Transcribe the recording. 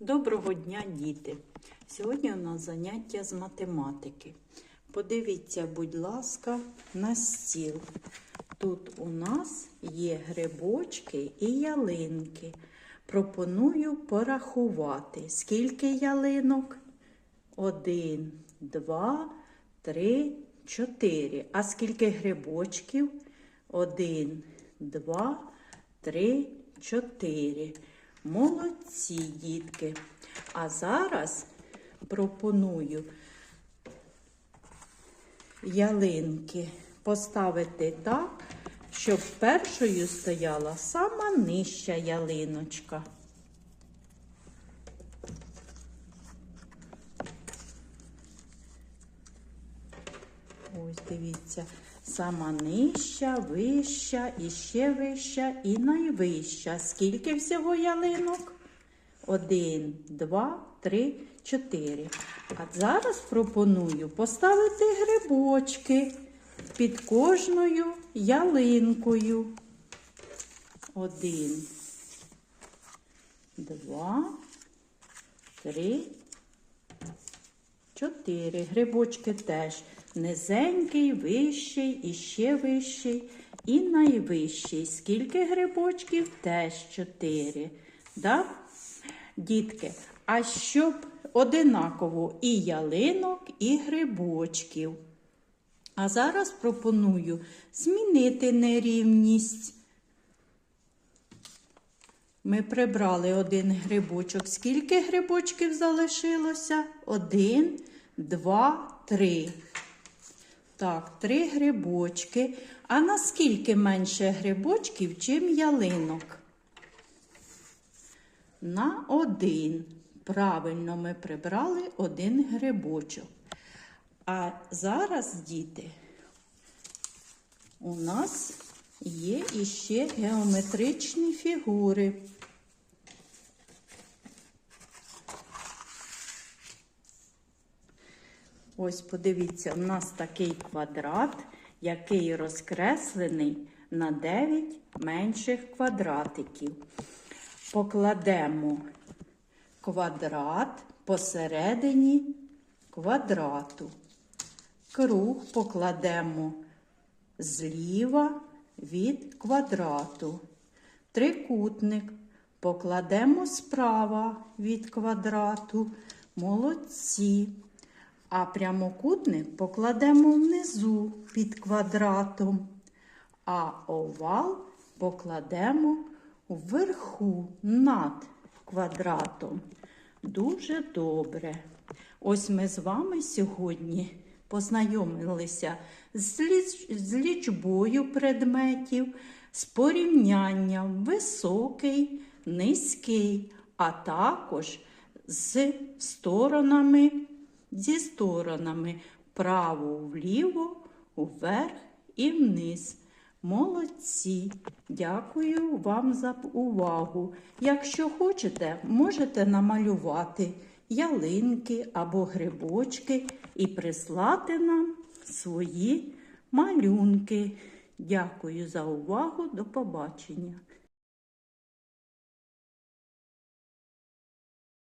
Доброго дня, діти! Сьогодні у нас заняття з математики. Подивіться, будь ласка, на стіл. Тут у нас є грибочки і ялинки. Пропоную порахувати, скільки ялинок? Один, два, три, чотири. А скільки грибочків? Один, два, три, чотири. Молодці, дітки. А зараз пропоную ялинки поставити так, щоб першою стояла сама нижча ялиночка. Ось дивіться, сама нижча, вища, і ще вища, і найвища. Скільки всього ялинок? Один, два, три, чотири. А зараз пропоную поставити грибочки під кожною ялинкою. Один, два, три, Чотири. Грибочки теж низенький, вищий, і ще вищий, і найвищий. Скільки грибочків? Теж чотири. Да? Дітки, а щоб одинаково і ялинок, і грибочків. А зараз пропоную змінити нерівність. Ми прибрали один грибочок. Скільки грибочків залишилося? Один, два, три. Так, три грибочки. А наскільки менше грибочків, чим ялинок? На один. Правильно, ми прибрали один грибочок. А зараз, діти, у нас є іще геометричні фігури. Ось подивіться, у нас такий квадрат, який розкреслений на 9 менших квадратиків. Покладемо квадрат посередині квадрату. Круг покладемо зліва від квадрату. Трикутник покладемо справа від квадрату. Молодці. А прямокутник покладемо внизу під квадратом, а овал покладемо вверху над квадратом. Дуже добре. Ось ми з вами сьогодні познайомилися з, ліч... з лічбою предметів, з порівнянням високий, низький, а також з сторонами зі сторонами вправо вліво, вверх і вниз. Молодці! Дякую вам за увагу. Якщо хочете, можете намалювати ялинки або грибочки і прислати нам свої малюнки. Дякую за увагу. До побачення!